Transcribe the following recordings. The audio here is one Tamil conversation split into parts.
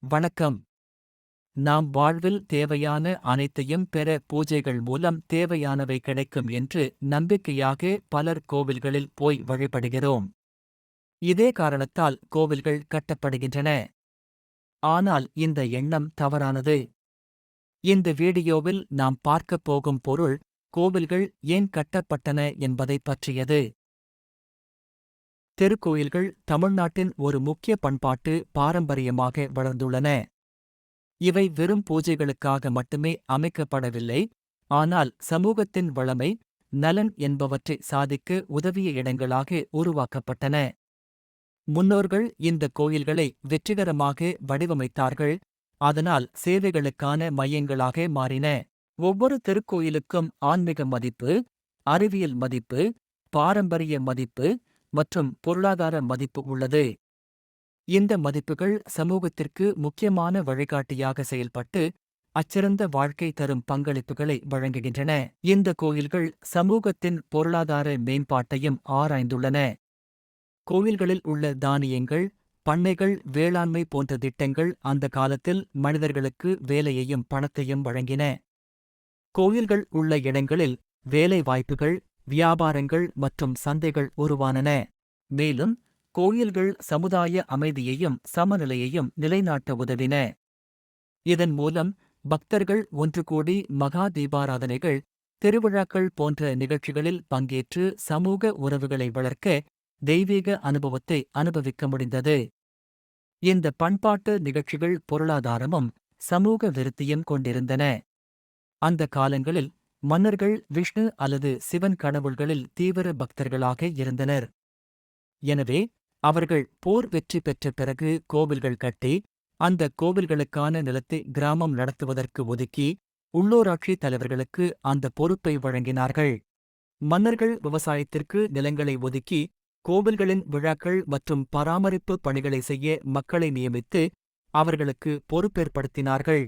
வணக்கம். நாம் வாழ்வில் தேவையான அனைத்தையும் பெற பூஜைகள் மூலம் தேவையானவை கிடைக்கும் என்று நம்பிக்கையாக பலர் கோவில்களில் போய் வழிபடுகிறோம். இதே காரணத்தால் கோவில்கள் கட்டப்படுகின்றன. ஆனால் இந்த எண்ணம் தவறானது. இந்த வீடியோவில் நாம் பார்க்கப் போகும் பொருள் கோவில்கள் ஏன் கட்டப்பட்டன என்பதைப் பற்றியது. திருக்கோயில்கள் தமிழ்நாட்டின் ஒரு முக்கிய பண்பாட்டு பாரம்பரியமாக வளர்ந்துள்ளன. இவை வெறும் பூஜைகளுக்காக மட்டுமே அமைக்கப்படவில்லை ஆனால் சமூகத்தின் வளமை நலன் என்பவற்றை சாதிக்க உதவிய இடங்களாக உருவாக்கப்பட்டன. முன்னோர்கள் இந்த கோயில்களை வெற்றிகரமாக வடிவமைத்தார்கள் அதனால் சேவைகளுக்கான மையங்களாக மாறின. ஒவ்வொரு திருக்கோயிலுக்கும் ஆன்மீக மதிப்பு அறிவியல் மதிப்பு பாரம்பரிய மதிப்பு மற்றும் பொருளாதார மதிப்பு உள்ளது. இந்த மதிப்புகள் சமூகத்திற்கு முக்கியமான வழிகாட்டியாக செயல்பட்டு அச்சிறந்த வாழ்க்கை தரும் பங்களிப்புகளை வழங்குகின்றன. இந்த கோயில்கள் சமூகத்தின் பொருளாதார மேம்பாட்டையும் ஆராய்ந்துள்ளன. கோயில்களில் உள்ள தானியங்கள் பண்ணைகள் வேளாண்மை போன்ற திட்டங்கள் அந்த காலத்தில் மனிதர்களுக்கு வேலையையும் பணத்தையும் வழங்கின. கோயில்கள் உள்ள இடங்களில் வேலை வாய்ப்புகள் வியாபாரங்கள் மற்றும் சந்தைகள் உருவானன. மேலும் கோயில்கள் சமுதாய அமைதியையும் சமநிலையையும் நிலைநாட்ட உதவின. இதன் மூலம் பக்தர்கள் ஒன்று கூடி மகா தீபாராதனைகள் திருவிழாக்கள் போன்ற நிகழ்ச்சிகளில் பங்கேற்று சமூக உறவுகளை வளர்க்க தெய்வீக அனுபவத்தை அனுபவிக்க முடிந்தது. இந்த பண்பாட்டு நிகழ்ச்சிகள் பொருளாதாரமும் சமூக விருத்தியும் கொண்டிருந்தன. அந்த காலங்களில் மன்னர்கள் விஷ்ணு அல்லது சிவன் கடவுள்களில் தீவிர பக்தர்களாக இருந்தனர். எனவே அவர்கள் போர் வெற்றி பெற்ற பிறகு கோவில்கள் கட்டி அந்த கோவில்களுக்கான நிலத்தை கிராமம் நடத்துவதற்கு ஒதுக்கி உள்ளூராட்சி தலைவர்களுக்கு அந்த பொறுப்பை வழங்கினார்கள். மன்னர்கள் விவசாயத்திற்கு நிலங்களை ஒதுக்கி கோவில்களின் விழாக்கள் மற்றும் பராமரிப்பு பணிகளை செய்ய மக்களை நியமித்து அவர்களுக்கு பொறுப்பேற்படுத்தினார்கள்.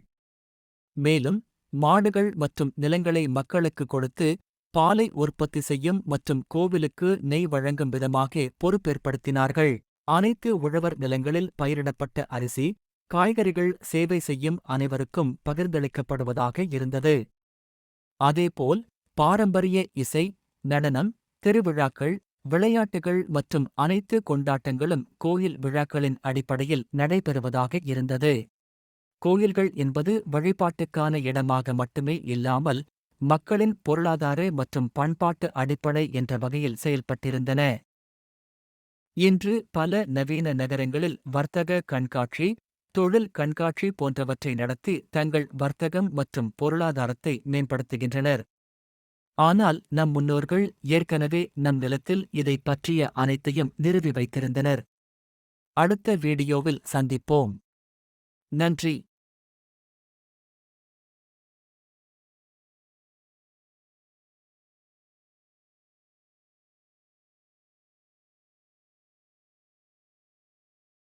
மேலும் மாடுகள் மற்றும் நிலங்களை மக்களுக்கு கொடுத்து பாலை உற்பத்தி செய்யும் மற்றும் கோவிலுக்கு நெய் வழங்கும் விதமாக பொறுப்பேற்படுத்தினார்கள். அனைத்து உழவர் நிலங்களில் பயிரிடப்பட்ட அரிசி காய்கறிகள் சேவை செய்யும் அனைவருக்கும் பகிர்ந்தளிக்கப்படுவதாக இருந்தது. அதேபோல் பாரம்பரிய இசை நடனம் திருவிழாக்கள் விளையாட்டுகள் மற்றும் அனைத்து கொண்டாட்டங்களும் கோயில் விழாக்களின் அடிப்படையில் நடைபெறுவதாக இருந்தது. கோயில்கள் என்பது வழிபாட்டுக்கான இடமாக மட்டுமே இல்லாமல் மக்களின் பொருளாதார மற்றும் பண்பாட்டு அடிப்படை என்ற வகையில் செயல்பட்டிருந்தன. இன்று பல நவீன நகரங்களில் வர்த்தக கண்காட்சி தொழில் கண்காட்சி போன்றவற்றை நடத்தி தங்கள் வர்த்தகம் மற்றும் பொருளாதாரத்தை மேம்படுத்துகின்றனர். ஆனால் நம் முன்னோர்கள் ஏற்கனவே நம் நிலத்தில் இதை பற்றிய அனைத்தையும் நிறுவி வைத்திருந்தனர். அடுத்த வீடியோவில் சந்திப்போம். நன்றி.